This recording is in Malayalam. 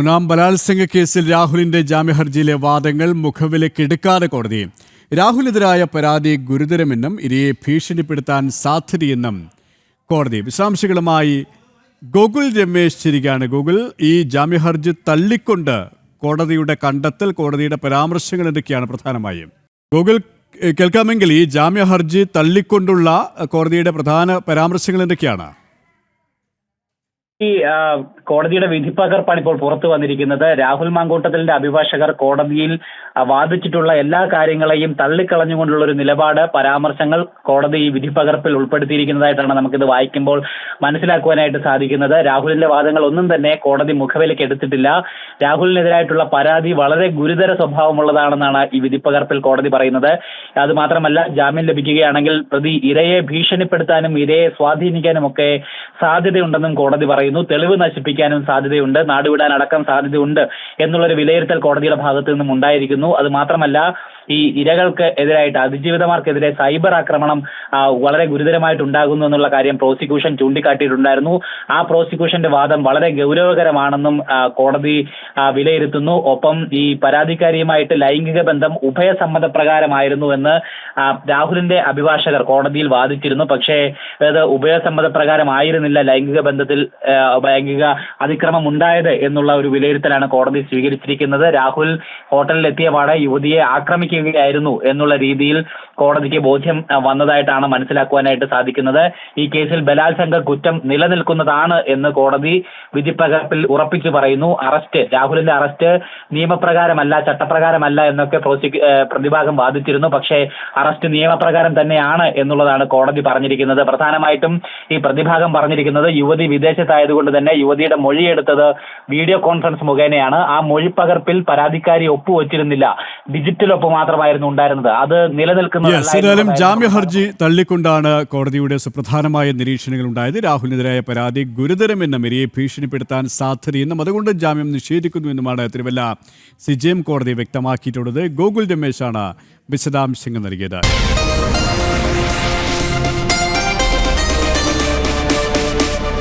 മൂന്നാം ബലാത്സംഗ കേസിൽ രാഹുലിന്റെ ജാമ്യഹർജിയിലെ വാദങ്ങൾ മുഖവിലക്കെടുക്കാതെ കോടതി രാഹുലെതിരായ പരാതി ഗുരുതരമെന്നും ഇരയെ ഭീഷണിപ്പെടുത്താൻ സാധ്യതയെന്നും കോടതി. വിശദാംശങ്ങളുമായി ഗോകുൽ രമേശ് ചിരിക്കാണ് ഗൂഗിൾ ഈ ജാമ്യഹർജി തള്ളിക്കൊണ്ട് കോടതിയുടെ കണ്ടെത്തൽ കോടതിയുടെ പരാമർശങ്ങൾ എന്തൊക്കെയാണ് പ്രധാനമായും? ഗൂഗിൾ കേൾക്കാമെങ്കിൽ ഈ ജാമ്യഹർജി തള്ളിക്കൊണ്ടുള്ള കോടതിയുടെ പ്രധാന പരാമർശങ്ങൾ എന്തൊക്കെയാണ്? ഈ കോടതിയുടെ വിധിപ്പകർപ്പാണ് ഇപ്പോൾ പുറത്തു വന്നിരിക്കുന്നത്. രാഹുൽ മാങ്കൂട്ടത്തിലിന്റെ അഭിഭാഷകർ കോടതിയിൽ വാദിച്ചിട്ടുള്ള എല്ലാ കാര്യങ്ങളെയും തള്ളിക്കളഞ്ഞുകൊണ്ടുള്ള ഒരു നിലപാട് പരാമർശങ്ങൾ കോടതി ഈ വിധിപ്പകർപ്പിൽ ഉൾപ്പെടുത്തിയിരിക്കുന്നതായിട്ടാണ് നമുക്കിത് വായിക്കുമ്പോൾ മനസ്സിലാക്കുവാനായിട്ട് സാധിക്കുന്നത്. രാഹുലിന്റെ വാദങ്ങൾ ഒന്നും തന്നെ കോടതി മുഖവിലേക്ക് എടുത്തിട്ടില്ല. രാഹുലിനെതിരായിട്ടുള്ള പരാതി വളരെ ഗുരുതര സ്വഭാവമുള്ളതാണെന്നാണ് ഈ വിധിപ്പകർപ്പിൽ കോടതി പറയുന്നത്. അത് മാത്രമല്ല ജാമ്യം ലഭിക്കുകയാണെങ്കിൽ പ്രതി ഇരയെ ഭീഷണിപ്പെടുത്താനും ഇരയെ സ്വാധീനിക്കാനും ഒക്കെ സാധ്യതയുണ്ടെന്നും കോടതി പറയുന്നു. തെളിവ് നശിപ്പിക്കാനും സാധ്യതയുണ്ട്. നാടുവിടാൻ അടക്കം സാധ്യതയുണ്ട്. എന്നുള്ളൊരു വിലയിരുത്തൽ കോടതിയുടെ ഭാഗത്തു നിന്നും ഉണ്ടായിരിക്കുന്നു. അത് മാത്രമല്ല ഈ ഇരകൾക്ക് എതിരായിട്ട് അതിജീവിതമാർക്കെതിരെ സൈബർ ആക്രമണം വളരെ ഗുരുതരമായിട്ട് ഉണ്ടാകുന്നു എന്നുള്ള കാര്യം പ്രോസിക്യൂഷൻ ചൂണ്ടിക്കാട്ടിയിട്ടുണ്ടായിരുന്നു. ആ പ്രോസിക്യൂഷന്റെ വാദം വളരെ ഗൗരവകരമാണെന്നും കോടതി വിലയിരുത്തുന്നു. ഒപ്പം ഈ പരാതിക്കാരിയുമായിട്ട് ലൈംഗിക ബന്ധം ഉഭയസമ്മതപ്രകാരമായിരുന്നു എന്ന് രാഹുലിന്റെ അഭിഭാഷകർ കോടതിയിൽ വാദിച്ചിരുന്നു. പക്ഷേ അത് ഉഭയസമ്മതപ്രകാരമായിരുന്നില്ല ലൈംഗിക ബന്ധത്തിൽ ലൈംഗിക അതിക്രമം ഉണ്ടായത് എന്നുള്ള ഒരു വിലയിരുത്തലാണ് കോടതി സ്വീകരിച്ചിരിക്കുന്നത്. രാഹുൽ ഹോട്ടലിൽ എത്തിയ പാടെ യുവതിയെ ആക്രമിക്കുകയായിരുന്നു എന്നുള്ള രീതിയിൽ കോടതിക്ക് ബോധ്യം വന്നതായിട്ടാണ് മനസ്സിലാക്കുവാനായിട്ട് സാധിക്കുന്നത്. ഈ കേസിൽ ബലാത്സംഗ കുറ്റം നിലനിൽക്കുന്നതാണ് എന്ന് കോടതി വിധിപ്പകർപ്പിൽ ഉറപ്പിച്ചു പറയുന്നു. അറസ്റ്റ് രാഹുലിന്റെ അറസ്റ്റ് നിയമപ്രകാരമല്ല ചട്ടപ്രകാരമല്ല എന്നൊക്കെ പ്രോസിക്യൂ പ്രതിഭാഗം വാദിച്ചിരുന്നു. പക്ഷേ അറസ്റ്റ് നിയമപ്രകാരം തന്നെയാണ് എന്നുള്ളതാണ് കോടതി പറഞ്ഞിരിക്കുന്നത്. പ്രധാനമായിട്ടും ഈ പ്രതിഭാഗം പറഞ്ഞിരിക്കുന്നത് യുവതി വിദേശത്തായതുകൊണ്ട് തന്നെ യുവതിയുടെ മൊഴിയെടുത്തത് വീഡിയോ കോൺഫറൻസ് മുഖേനയാണ്. ആ മൊഴിപ്പകർപ്പിൽ പരാതിക്കാരി ഒപ്പുവച്ചിരുന്നില്ല. ഡിജിറ്റൽ ഒപ്പ് മാത്രമായിരുന്നു ഉണ്ടായിരുന്നത്. അത് നിലനിൽക്കുന്ന ജാമ്യ ഹർജി തള്ളിക്കൊണ്ടാണ് കോടതിയുടെ സുപ്രധാനമായ നിരീക്ഷണങ്ങൾ ഉണ്ടായത്. രാഹുലിനെതിരായ പരാതി ഗുരുതരമെന്നും ഇരയെ ഭീഷണിപ്പെടുത്താൻ സാധ്യതയെന്നും അതുകൊണ്ട് ജാമ്യം നിഷേധിക്കുന്നു എന്നുമാണ് തിരുവല്ല സിജെഎം കോടതി വ്യക്തമാക്കിയിട്ടുള്ളത്. ഗോകുൽ രമേശാണ് വിശദാംശങ്ങൾ നൽകിയത്.